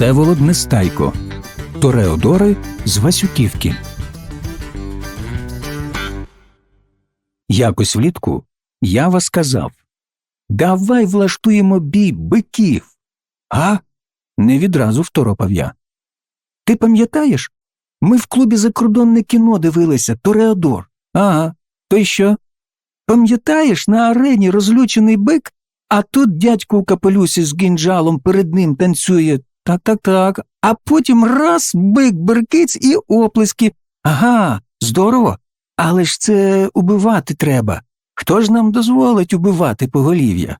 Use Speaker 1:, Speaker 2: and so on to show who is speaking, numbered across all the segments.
Speaker 1: Всеволод Нестайко, Тореодори з Васюківки. Якось влітку я вас сказав Давай влаштуємо бій биків. А? Не відразу второпав я. Ти пам'ятаєш? Ми в клубі закордонне кіно дивилися Тореодор. Ага, то й що? Пам'ятаєш, на арені розлючений бик, а тут дядько у капелюсі з гінджалом перед ним танцює. Так, так, так. А потім раз бик беркиць і оплески. Ага, здорово. Але ж це убивати треба. Хто ж нам дозволить убивати поголів'я?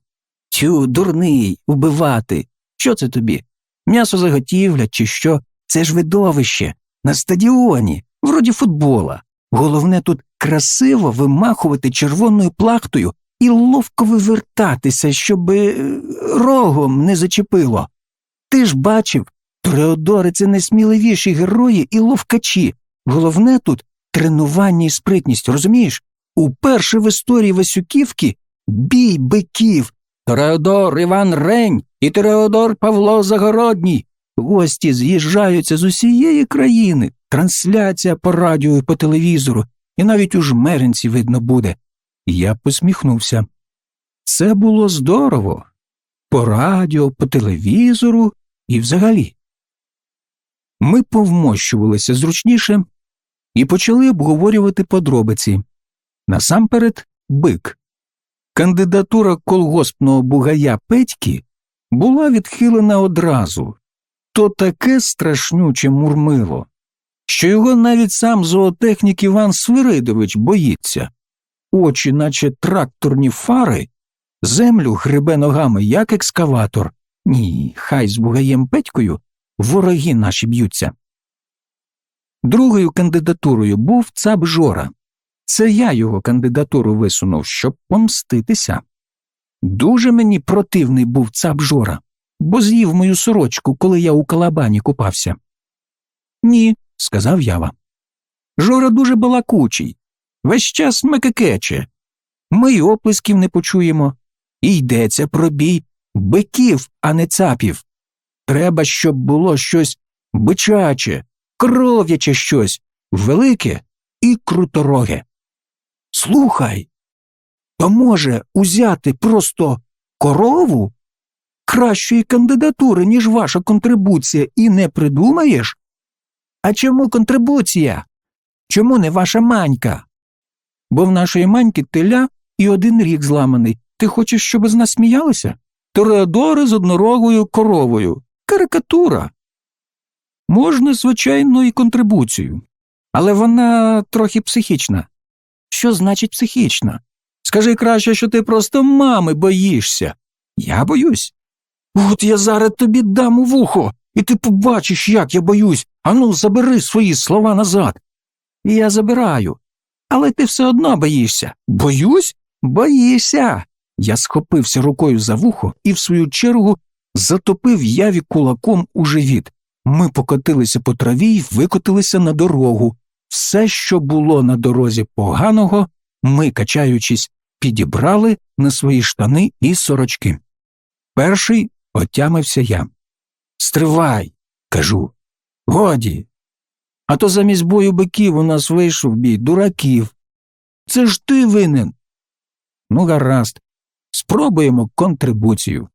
Speaker 1: Тю, дурний, убивати. Що це тобі? М'ясо заготівля чи що? Це ж видовище. На стадіоні, вроді футбола. Головне тут красиво вимахувати червоною плахтою і ловко вивертатися, щоб е, рогом не зачепило. Ти ж бачив, Тореодори це найсміливіші герої і ловкачі. Головне тут тренування і спритність, розумієш? Уперше в історії Васюківки бій биків. Тореодор Іван Рень і Тореодор Павло Загородній. Гості з'їжджаються з усієї країни, трансляція по радіо і по телевізору, і навіть у жмеринці видно буде. Я посміхнувся. Це було здорово. По радіо, по телевізору і взагалі. Ми повмощувалися зручніше і почали обговорювати подробиці. Насамперед, бик. Кандидатура колгоспного бугая Петьки була відхилена одразу, то таке страшнюче мурмило, що його навіть сам зоотехнік Іван Свиридович боїться, очі, наче тракторні фари, землю грибе ногами, як екскаватор. Ні, хай з бугаєм Петькою вороги наші б'ються. Другою кандидатурою був цап Жора. Це я його кандидатуру висунув, щоб помститися. Дуже мені противний був цап Жора, бо з'їв мою сорочку, коли я у калабані купався. Ні, сказав Ява. Жора дуже балакучий, весь час мекекече. Ми й оплесків не почуємо. І йдеться про бій биків, а не цапів. Треба, щоб було щось бичаче, кров'яче щось, велике і крутороге. Слухай, то може узяти просто корову? Кращої кандидатури, ніж ваша контрибуція, і не придумаєш? А чому контрибуція? Чому не ваша манька? Бо в нашої маньки теля і один рік зламаний. Ти хочеш, щоб з нас сміялися? Тореадори з однорогою коровою. Карикатура. Можна, звичайно, і контрибуцію, але вона трохи психічна. Що значить психічна? Скажи краще, що ти просто мами боїшся. Я боюсь. От я зараз тобі дам у вухо, і ти побачиш, як я боюсь. Ану, забери свої слова назад. Я забираю. Але ти все одно боїшся. Боюсь? Боїшся. Я схопився рукою за вухо і, в свою чергу, затопив яві кулаком у живіт. Ми покотилися по траві й викотилися на дорогу. Все, що було на дорозі поганого, ми, качаючись, підібрали на свої штани і сорочки. Перший отямився я. Стривай, кажу. Годі. А то замість бою биків у нас вийшов бій дураків. Це ж ти винен. Ну, гаразд, спробуємо контрибуцію.